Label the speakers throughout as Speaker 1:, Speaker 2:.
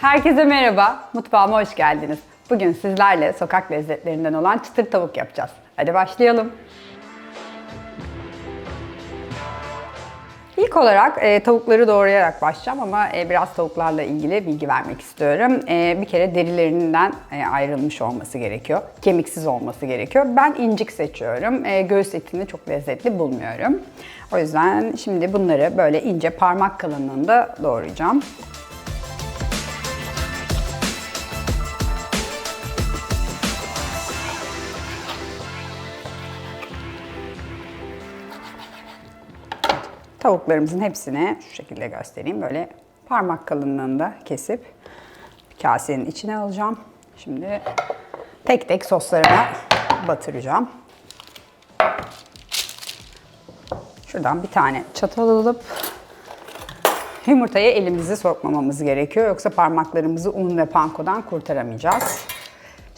Speaker 1: Herkese merhaba, mutfağıma hoş geldiniz. Bugün sizlerle sokak lezzetlerinden olan çıtır tavuk yapacağız. Hadi başlayalım. İlk olarak e, tavukları doğrayarak başlayacağım ama e, biraz tavuklarla ilgili bilgi vermek istiyorum. E, bir kere derilerinden e, ayrılmış olması gerekiyor. Kemiksiz olması gerekiyor. Ben incik seçiyorum. E, göğüs etini çok lezzetli bulmuyorum. O yüzden şimdi bunları böyle ince parmak kalınlığında doğrayacağım. Tavuklarımızın hepsini şu şekilde göstereyim. Böyle parmak kalınlığında kesip kasenin içine alacağım. Şimdi tek tek soslarına batıracağım. Şuradan bir tane çatal alıp yumurtaya elimizi sokmamamız gerekiyor. Yoksa parmaklarımızı un ve pankodan kurtaramayacağız.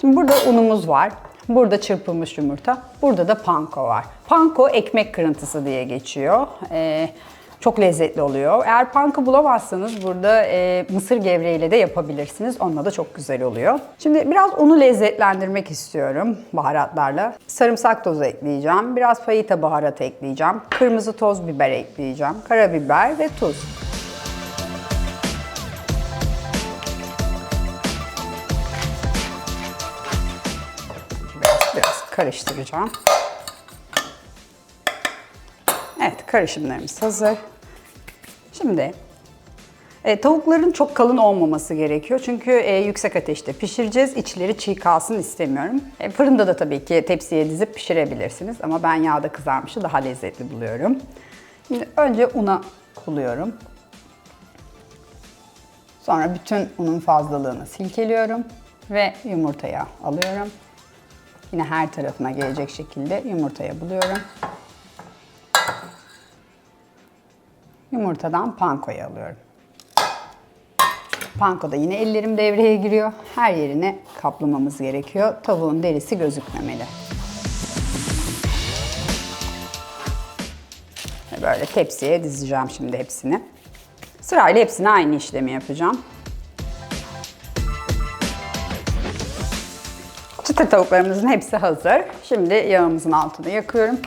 Speaker 1: Şimdi burada unumuz var. Burada çırpılmış yumurta. Burada da panko var. Panko ekmek kırıntısı diye geçiyor. Ee, çok lezzetli oluyor. Eğer panko bulamazsanız burada e, mısır gevreğiyle de yapabilirsiniz. Onunla da çok güzel oluyor. Şimdi biraz unu lezzetlendirmek istiyorum baharatlarla. Sarımsak tozu ekleyeceğim. Biraz fajita baharatı ekleyeceğim. Kırmızı toz biber ekleyeceğim. Karabiber ve tuz. Karıştıracağım. Evet, karışımlarımız hazır. Şimdi e, tavukların çok kalın olmaması gerekiyor. Çünkü e, yüksek ateşte pişireceğiz. İçleri çiğ kalsın istemiyorum. E, fırında da tabii ki tepsiye dizip pişirebilirsiniz. Ama ben yağda kızarmışı daha lezzetli buluyorum. Şimdi önce una buluyorum. Sonra bütün unun fazlalığını silkeliyorum ve yumurtaya alıyorum. Yine her tarafına gelecek şekilde yumurtaya buluyorum. Yumurtadan pankoyu alıyorum. Pankoda yine ellerim devreye giriyor. Her yerine kaplamamız gerekiyor. Tavuğun derisi gözükmemeli. Böyle tepsiye dizeceğim şimdi hepsini. Sırayla hepsine aynı işlemi yapacağım. Çıtır tavuklarımızın hepsi hazır. Şimdi yağımızın altını yakıyorum.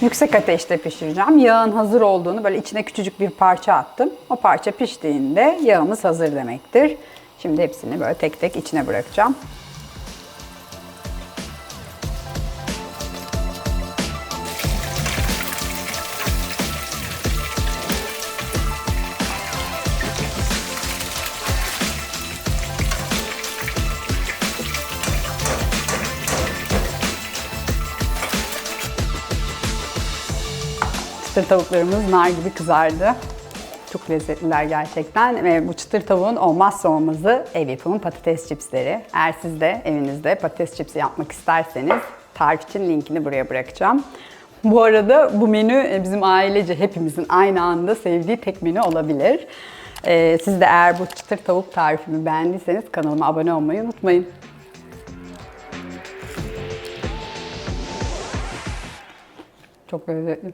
Speaker 1: Yüksek ateşte pişireceğim. Yağın hazır olduğunu böyle içine küçücük bir parça attım. O parça piştiğinde yağımız hazır demektir. Şimdi hepsini böyle tek tek içine bırakacağım. Çıtır tavuklarımız nar gibi kızardı. Çok lezzetliler gerçekten ve bu çıtır tavuğun olmazsa olmazı ev yapımı patates çipsleri. Eğer siz de evinizde patates çipsi yapmak isterseniz tarif için linkini buraya bırakacağım. Bu arada bu menü e, bizim ailece hepimizin aynı anda sevdiği tek menü olabilir. Ee, siz de eğer bu çıtır tavuk tarifimi beğendiyseniz kanalıma abone olmayı unutmayın. Çok lezzetli.